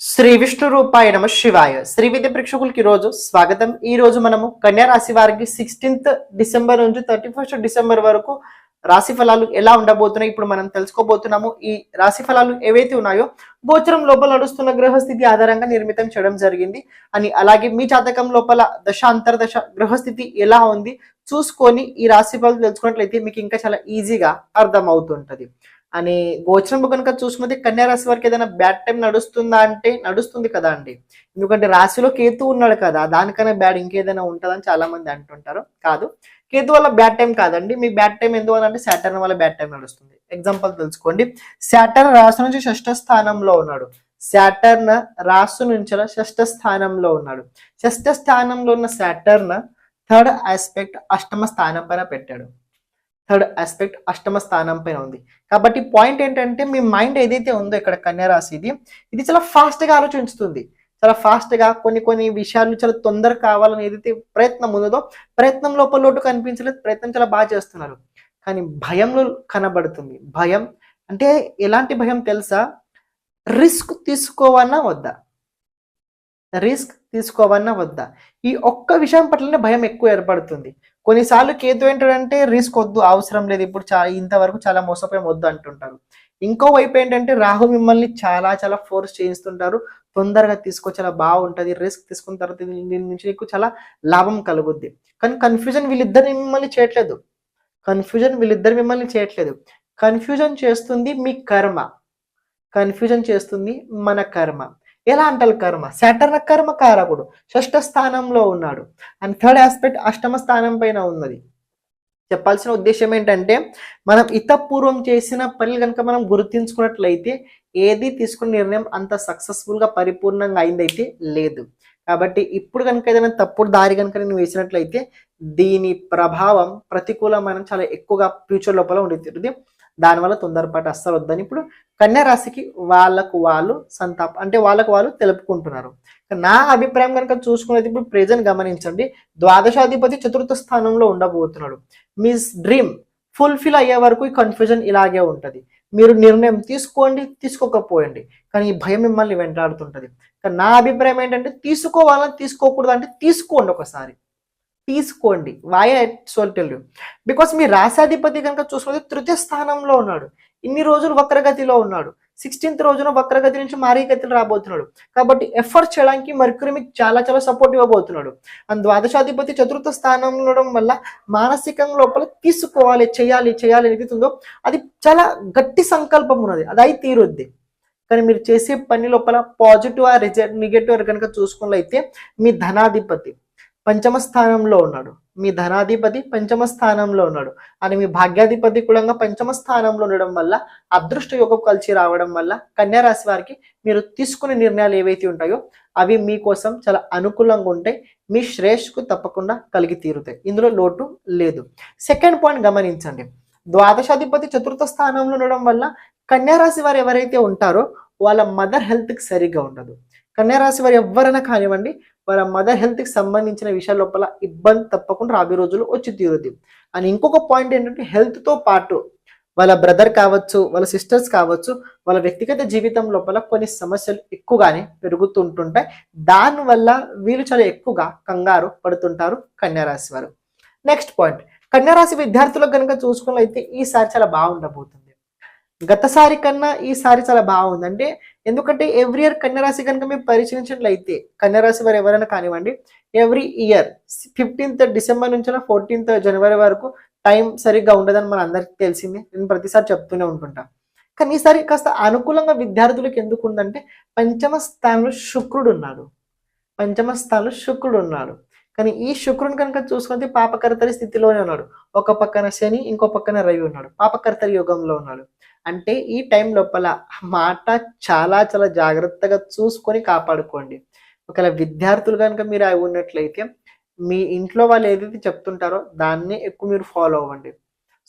శ్రీ విష్ణు రూపాయ నమ శివాయ. శ్రీ విద్య ప్రేక్షకులకి రోజు స్వాగతం. ఈ రోజు మనము కన్యా రాశి వారికి సిక్స్టీన్త్ డిసెంబర్ నుంచి థర్టీ ఫస్ట్ డిసెంబర్ వరకు రాశి ఫలాలు ఎలా ఉండబోతున్నాయి ఇప్పుడు మనం తెలుసుకోబోతున్నాము. ఈ రాశి ఫలాలు ఏవైతే ఉన్నాయో గోచరం లోపల నడుస్తున్న గ్రహస్థితి ఆధారంగా నిర్మితం చేయడం జరిగింది. అని అలాగే మీ జాతకం లోపల దశ అంతర్దశ గ్రహస్థితి ఎలా ఉంది చూసుకొని ఈ రాశి ఫలాలు తెలుసుకున్నట్లయితే మీకు ఇంకా చాలా ఈజీగా అర్థం అవుతుంటది అని గోచరం కనుక చూసుకుంటే కన్యా రాశి వారికి ఏదైనా బ్యాడ్ టైం నడుస్తుందా అంటే నడుస్తుంది కదా అండి. ఎందుకంటే రాశిలో కేతు ఉన్నాడు కదా దానికన్నా బ్యాడ్ ఇంకేదైనా ఉంటుందని చాలా మంది అంటుంటారు. కాదు. కేతు వల్ల బ్యాడ్ టైం కాదండి. మీ బ్యాడ్ టైం ఎందువల్ల అంటే శాటర్న్ వల్ల బ్యాడ్ టైం నడుస్తుంది. ఎగ్జాంపుల్ తెలుసుకోండి. శాటర్న్ రాశి నుంచి షష్ఠ స్థానంలో ఉన్నాడు. శాటర్న్ రాశి నుంచి షష్ఠ స్థానంలో ఉన్నాడు. షష్ఠ స్థానంలో ఉన్న శాటర్న్ థర్డ్ ఆస్పెక్ట్ అష్టమ స్థానం పైన పెట్టాడు. థర్డ్ ఆస్పెక్ట్ అష్టమ స్థానం పైన ఉంది. కాబట్టి పాయింట్ ఏంటంటే మీ మైండ్ ఏదైతే ఉందో ఇక్కడ కన్యారాశిది ఇది చాలా ఫాస్ట్గా చాలా ఫాస్ట్గా కొన్ని కొన్ని విషయాలు చాలా తొందర కావాలని ఏదైతే ప్రయత్నం ఉన్నదో ప్రయత్నం లోపల లోటు కనిపించలేదు ప్రయత్నం చాలా బాగా చేస్తున్నారు. కానీ భయంలో కనబడుతుంది. భయం అంటే ఎలాంటి భయం తెలుసా? రిస్క్ తీసుకోవన్నా వద్దా? రిస్క్ తీసుకోవన్నా వద్దా? ఈ ఒక్క విషయం పట్లనే భయం ఎక్కువ ఏర్పడుతుంది. కొన్నిసార్లు కేతు ఏంటంటే రిస్క్ వద్దు అవసరం లేదు. ఇప్పుడు చా ఇంతవరకు చాలా మోసపోయాం వద్దు అంటుంటారు. ఇంకో వైపు ఏంటంటే రాహు మిమ్మల్ని చాలా చాలా ఫోర్స్ చేయిస్తుంటారు. తొందరగా తీసుకో చాలా బాగుంటుంది. రిస్క్ తీసుకున్న తర్వాత దీని నుంచి నీకు చాలా లాభం కలుగుద్ది. కానీ కన్ఫ్యూజన్ వీళ్ళిద్దరిని మిమ్మల్ని చేయట్లేదు. కన్ఫ్యూజన్ వీళ్ళిద్దరు మిమ్మల్ని చేయట్లేదు. కన్ఫ్యూజన్ చేస్తుంది మీ కర్మ. కన్ఫ్యూజన్ చేస్తుంది మన కర్మ. ఎలా అంటారు కర్మ? శాటర్న కర్మ కారకుడు షష్ఠ స్థానంలో ఉన్నాడు. అండ్ థర్డ్ ఆస్పెక్ట్ అష్టమ స్థానం పైన ఉన్నది. చెప్పాల్సిన ఉద్దేశం ఏంటంటే మనం ఇతపూర్వం చేసిన పనులు కనుక మనం గుర్తించుకున్నట్లయితే ఏది తీసుకున్న నిర్ణయం అంత సక్సెస్ఫుల్గా పరిపూర్ణంగా అయిందైతే లేదు. కాబట్టి ఇప్పుడు కనుక ఏదైనా తప్పుడు దారి కనుక నేను వేసినట్లయితే దీని ప్రభావం ప్రతికూలమైన చాలా ఎక్కువగా ఫ్యూచర్ లోపల ఉండి దానివల్ల తొందరపాటు అస్సలు వద్దని ఇప్పుడు కన్యా రాశికి వాళ్ళకు వాళ్ళు సంతాపం అంటే వాళ్ళకు వాళ్ళు తెలుపుకుంటున్నారు. నా అభిప్రాయం కనుక చూసుకునేది ఇప్పుడు ప్రెజెంట్ గమనించండి. ద్వాదశాధిపతి చతుర్థ స్థానంలో ఉండబోతున్నాడు. మీ డ్రీమ్ ఫుల్ఫిల్ అయ్యే వరకు ఈ కన్ఫ్యూజన్ ఇలాగే ఉంటుంది. మీరు నిర్ణయం తీసుకోండి తీసుకోకపోయండి. కానీ ఈ భయం మిమ్మల్ని వెంటాడుతుంటుంది. కానీ నా అభిప్రాయం ఏంటంటే తీసుకోవాలని తీసుకోకూడదు అంటే తీసుకోండి ఒకసారి. తీసుకోండి. వాయ సోల్టెల్యూ బికాస్ మీ రాశాధిపతి కనుక చూసుకుంటే తృతీయ స్థానంలో ఉన్నాడు. ఇన్ని రోజులు వక్రగతిలో ఉన్నాడు. సిక్స్టీన్త్ రోజున వక్రగతి నుంచి మారీ గతిలో రాబోతున్నాడు. కాబట్టి ఎఫర్ట్ చేయడానికి మర్క్యూరి మీకు చాలా చాలా సపోర్ట్ ఇవ్వబోతున్నాడు. అండ్ ద్వాదశాధిపతి చతుర్థ స్థానంలో ఉండడం వల్ల మానసికంగా లోపల తీసుకోవాలి చేయాలి చేయాలి ఏదైతే అది చాలా గట్టి సంకల్పం ఉన్నది. అది అయి తీరుద్ది. కానీ మీరు చేసే పని లోపల పాజిటివ్ ఆ రిజల్ట్ నెగటివ్ కనుక చూసుకున్నట్లయితే మీ ధనాధిపతి పంచమ స్థానంలో ఉన్నాడు. మీ ధనాధిపతి పంచమ స్థానంలో ఉన్నాడు. అని మీ భాగ్యాధిపతి కూడా పంచమ స్థానంలో ఉండడం వల్ల అదృష్ట యోగం కలిసి రావడం వల్ల కన్యా రాశి వారికి మీరు తీసుకునే నిర్ణయాలు ఏవైతే ఉంటాయో అవి మీకోసం చాలా అనుకూలంగా ఉంటాయి. మీ శ్రేష్కు తప్పకుండా కలిగి తీరుతాయి. ఇందులో లోటు లేదు. సెకండ్ పాయింట్ గమనించండి. ద్వాదశాధిపతి చతుర్థ స్థానంలో ఉండడం వల్ల కన్యా రాశి వారు ఎవరైతే ఉంటారో వాళ్ళ మదర్ హెల్త్కి సరిగ్గా ఉండదు. కన్యా రాశి వారు ఎవరైనా కానివ్వండి వాళ్ళ మదర్ హెల్త్కి సంబంధించిన విషయాల లోపల ఇబ్బంది తప్పకుండా రాబోయే రోజులు వచ్చి తీరుద్ది. అని ఇంకొక పాయింట్ ఏంటంటే హెల్త్తో పాటు వాళ్ళ బ్రదర్ కావచ్చు వాళ్ళ సిస్టర్స్ కావచ్చు వాళ్ళ వ్యక్తిగత జీవితం లోపల కొన్ని సమస్యలు ఎక్కువగానే పెరుగుతుంటుంటాయి. దానివల్ల వీళ్ళు చాలా ఎక్కువగా కంగారు పడుతుంటారు కన్యారాశి వారు. Next point. కన్యారాశి విద్యార్థులకు కనుక చూసుకున్నైతే ఈసారి చాలా బాగుండబోతుంది. గతసారి కన్నా ఈసారి చాలా బాగుంది. అంటే ఎందుకంటే ఎవ్రీ ఇయర్ కన్యరాశి కనుక మేము పరిశీలించినట్లయితే కన్యరాశి వారు ఎవరైనా కానివ్వండి ఎవ్రీ ఇయర్ ఫిఫ్టీన్త్ డిసెంబర్ నుంచి ఫోర్టీన్త్ జనవరి వరకు టైం సరిగ్గా ఉండదని మన అందరికీ తెలిసింది. నేను ప్రతిసారి చెప్తూనే ఉంటుంటా. కానీ ఈసారి కాస్త అనుకూలంగా విద్యార్థులకు ఎందుకు ఉందంటే పంచమ స్థానంలో శుక్రుడు ఉన్నాడు. పంచమ స్థానంలో శుక్రుడు ఉన్నాడు. కానీ ఈ శుక్రుని కనుక చూసుకుంటే పాపకర్తరి స్థితిలోనే ఉన్నాడు. ఒక పక్కన శని ఇంకో పక్కన రవి ఉన్నాడు. పాపకర్తరి యుగంలో ఉన్నాడు. అంటే ఈ టైం లోపల మాట చాలా చాలా జాగ్రత్తగా చూసుకొని కాపాడుకోండి. ఒకవేళ విద్యార్థులు కనుక మీరు అవి ఉన్నట్లయితే మీ ఇంట్లో వాళ్ళు ఏదైతే చెప్తుంటారో దాన్ని ఎక్కువ మీరు ఫాలో అవ్వండి.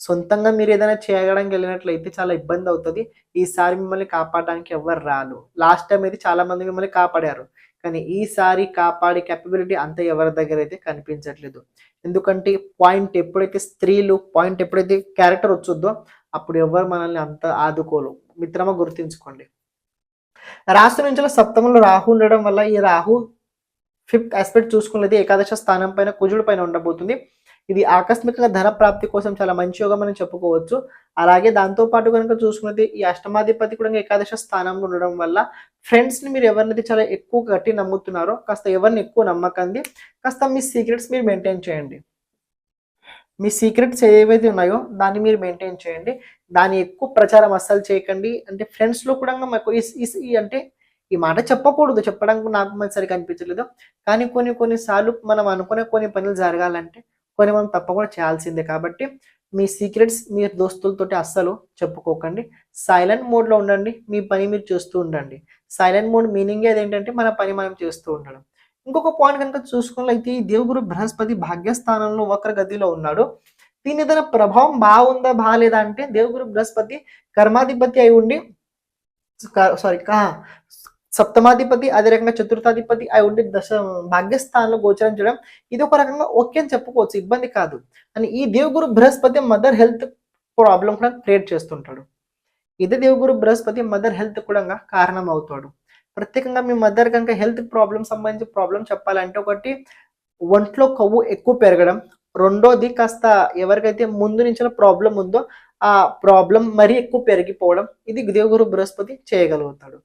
సొంతంగా మీరు ఏదైనా చేయడానికి వెళ్ళినట్లయితే చాలా ఇబ్బంది అవుతుంది. ఈసారి మిమ్మల్ని కాపాడడానికి ఎవరు రాను లాస్ట్ టైం అయితే చాలా మంది మిమ్మల్ని కాపాడారు. కానీ ఈసారి కాపాడే కెపబిలిటీ అంత ఎవరి దగ్గర అయితే కనిపించట్లేదు. ఎందుకంటే పాయింట్ ఎప్పుడైతే స్త్రీలు పాయింట్ ఎప్పుడైతే క్యారెక్టర్ వచ్చొద్దో అప్పుడు ఎవరు మనల్ని అంత ఆదుకోలు మిత్రమా గుర్తించుకోండి. రాష్ట్ర నుంచి సప్తమంలో రాహు ఉండడం వల్ల ఈ రాహు ఫిఫ్త్ ఆస్పెక్ట్ చూసుకున్నది ఏకాదశ స్థానం పైన కుజుడు పైన ఉండబోతుంది. ఇది ఆకస్మికంగా ధన ప్రాప్తి కోసం చాలా మంచి యోగం అని చెప్పుకోవచ్చు. అలాగే దాంతో పాటు కనుక చూసుకున్నది ఈ అష్టమాధిపతి కూడా ఏకాదశ స్థానంలో ఉండడం వల్ల ఫ్రెండ్స్ని మీరు ఎవరినైతే చాలా ఎక్కువ గట్టి నమ్ముతున్నారో కాస్త ఎవరిని ఎక్కువ నమ్మకండి కాస్త మీ సీక్రెట్స్ మీరు మెయింటైన్ చేయండి. మీ సీక్రెట్స్ ఏవైతే ఉన్నాయో దాన్ని మీరు మెయింటైన్ చేయండి. దాన్ని ఎక్కువ ప్రచారం అస్సలు చేయకండి. అంటే ఫ్రెండ్స్లో కూడా మాకు ఈ అంటే ఈ మాట చెప్పకూడదు చెప్పడానికి నాకు మంచి అనిపించలేదు. కానీ కొన్ని కొన్నిసార్లు మనం అనుకునే కొన్ని పనులు జరగాలంటే కొన్ని మనం తప్పకుండా చేయాల్సిందే. కాబట్టి మీ సీక్రెట్స్ మీ దోస్తులతోటి అస్సలు చెప్పుకోకండి. సైలెంట్ మోడ్లో ఉండండి. మీ పని మీరు చేస్తూ ఉండండి. సైలెంట్ మోడ్ మీనింగ్ ఏంటంటే మన పని మనం చేస్తూ ఉండడం. ఇంకొక పాయింట్ కనుక చూసుకున్నట్లయితే ఈ దేవుగురు బృహస్పతి భాగ్యస్థానంలో వక్ర గదిలో ఉన్నాడు. దీని ఏదైనా ప్రభావం బాగుందా బాగాలేదా అంటే దేవుగురు బృహస్పతి కర్మాధిపతి అయి ఉండి సారీ సప్తమాధిపతి అదే రకంగా చతుర్థాధిపతి అయి ఉండి దశ భాగ్యస్థానంలో గోచరం చేయడం ఇది ఒక రకంగా ఓకే అని చెప్పుకోవచ్చు ఇబ్బంది కాదు. అని ఈ దేవుగురు బృహస్పతి మదర్ హెల్త్ ప్రాబ్లం కూడా క్రియేట్ చేస్తుంటాడు. ఇదే దేవుగురు బృహస్పతి మదర్ హెల్త్ కూడా కారణం అవుతాడు ప్రత్యేకంగా మీ మదర్ కనుక హెల్త్ ప్రాబ్లం సంబంధించి ప్రాబ్లం చెప్పాలంటే ఒకటి ఒంట్లో కొవ్వు ఎక్కువ పెరగడం. రెండోది కాస్త ఎవరికైతే ముందు నుంచి ప్రాబ్లం ఉందో ఆ ప్రాబ్లం మరీ ఎక్కువ పెరిగిపోవడం. ఇది దేవగురు బృహస్పతి చేయగలుగుతాడు.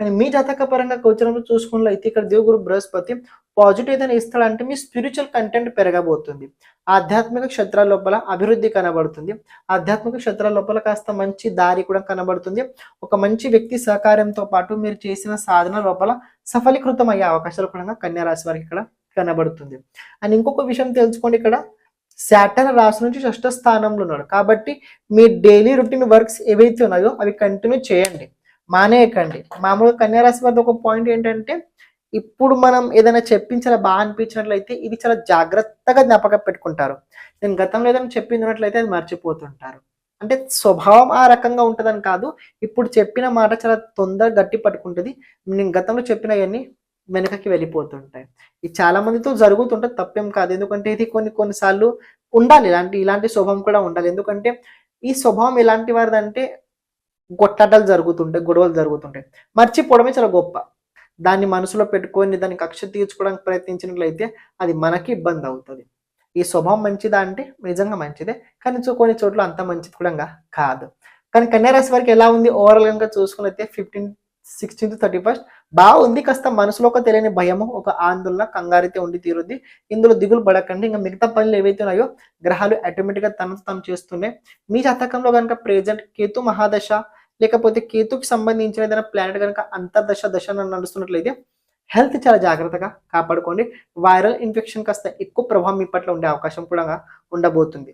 కానీ మీ జాతక పరంగా గోచరంలో చూసుకున్నట్లయితే ఇక్కడ దేవుగురు బృహస్పతి పాజిటివ్ ఏదైనా ఇస్తాడంటే మీ స్పిరిచువల్ కంటెంట్ పెరగబోతుంది. ఆధ్యాత్మిక క్షేత్రాల లోపల అభివృద్ధి కనబడుతుంది. ఆధ్యాత్మిక క్షేత్రాల లోపల కాస్త మంచి దారి కూడా కనబడుతుంది. ఒక మంచి వ్యక్తి సహకారంతో పాటు మీరు చేసిన సాధన లోపల సఫలీకృతం అయ్యే అవకాశాలు కూడా కన్యారాశి వారికి ఇక్కడ కనబడుతుంది. అండ్ ఇంకొక విషయం తెలుసుకోండి ఇక్కడ. శాటర్ రాశి నుంచి షష్ఠ స్థానంలో ఉన్నాడు కాబట్టి మీ డైలీ రొటీన్ వర్క్స్ ఏవైతే ఉన్నాయో అవి కంటిన్యూ చేయండి. మానేయకండి. మామూలుగా కన్యారాశి వారి ఒక పాయింట్ ఏంటంటే ఇప్పుడు మనం ఏదైనా చెప్పించాలా బాగా అనిపించినట్లయితే ఇది చాలా జాగ్రత్తగా జ్ఞాపకం పెట్టుకుంటారు. నేను గతంలో ఏదైనా చెప్పిందినట్లయితే అది మర్చిపోతుంటారు. అంటే స్వభావం ఆ రకంగా ఉంటుందని కాదు ఇప్పుడు చెప్పిన మాట చాలా తొందరగా గట్టి పట్టుకుంటుంది. నేను గతంలో చెప్పినవన్నీ వెనకకి వెళ్ళిపోతుంటాయి. ఇది చాలా మందితో జరుగుతుంటే తప్పేం కాదు. ఎందుకంటే ఇది కొన్ని కొన్నిసార్లు ఉండాలి. ఇలాంటి ఇలాంటి స్వభావం కూడా ఉండాలి. ఎందుకంటే ఈ స్వభావం ఎలాంటి వారిదంటే కొట్లాటలు జరుగుతుంటాయి గొడవలు జరుగుతుంటాయి. మర్చిపోవడమే చాలా గొప్ప. దాన్ని మనసులో పెట్టుకొని దాన్ని కక్ష తీర్చుకోవడానికి ప్రయత్నించినట్లయితే అది మనకి ఇబ్బంది అవుతుంది. ఈ స్వభావం మంచిదా అంటే నిజంగా మంచిదే. కానీ కొన్ని చోట్ల అంత మంచిది కూడా కాదు. కానీ కన్యారాశి వారికి ఎలా ఉంది? ఓవరాల్ కనుక చూసుకున్నైతే ఫిఫ్టీన్ సిక్స్టీన్త్ థర్టీ ఫస్ట్ బాగుంది కాస్త మనసులో ఒక తెలియని భయము ఒక ఆందోళన కంగారైతే ఉండి తీరుద్ది. ఇందులో దిగులు పడకండి. ఇంకా మిగతా పనులు ఏవైతే ఉన్నాయో గ్రహాలు ఆటోమేటిక్గా తనకు తాను చేస్తున్నాయి మీ జాతకంలో కనుక ప్రెజెంట్ కేతు మహాదశ లేకపోతే కేతుకి సంబంధించిన ఏదైనా ప్లానెట్ కనుక అంతర్దశ దశ నడుస్తున్నట్లయితే హెల్త్ చాలా జాగ్రత్తగా కాపాడుకోండి. వైరల్ ఇన్ఫెక్షన్ కాస్త ఎక్కువ ప్రభావం మీ పట్ల ఉండే అవకాశం కూడా ఉండబోతుంది.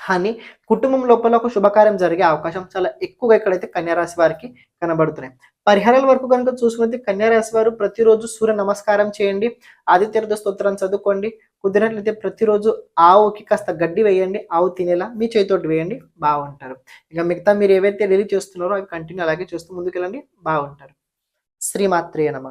కానీ కుటుంబం లోపల ఒక శుభకార్యం జరిగే అవకాశం చాలా ఎక్కువగా ఇక్కడైతే కన్యారాశి వారికి కనబడుతున్నాయి. పరిహారాల వరకు కనుక చూసుకుంటే కన్యారాశి వారు ప్రతిరోజు సూర్య నమస్కారం చేయండి ఆదిత్య స్తోత్రం చదువుకోండి కుదిరినట్లయితే ప్రతిరోజు ఆవుకి కాస్త గడ్డి వేయండి ఆవు తినేలా మీ చేతితోటి వేయండి బాగుంటారు. ఇక మిగతా మీరు ఏవైతే డైలీ చేస్తున్నారో అవి కంటిన్యూ అలాగే చేస్తూ ముందుకెళ్ళండి బాగుంటారు. శ్రీమాత్రేయ నమ.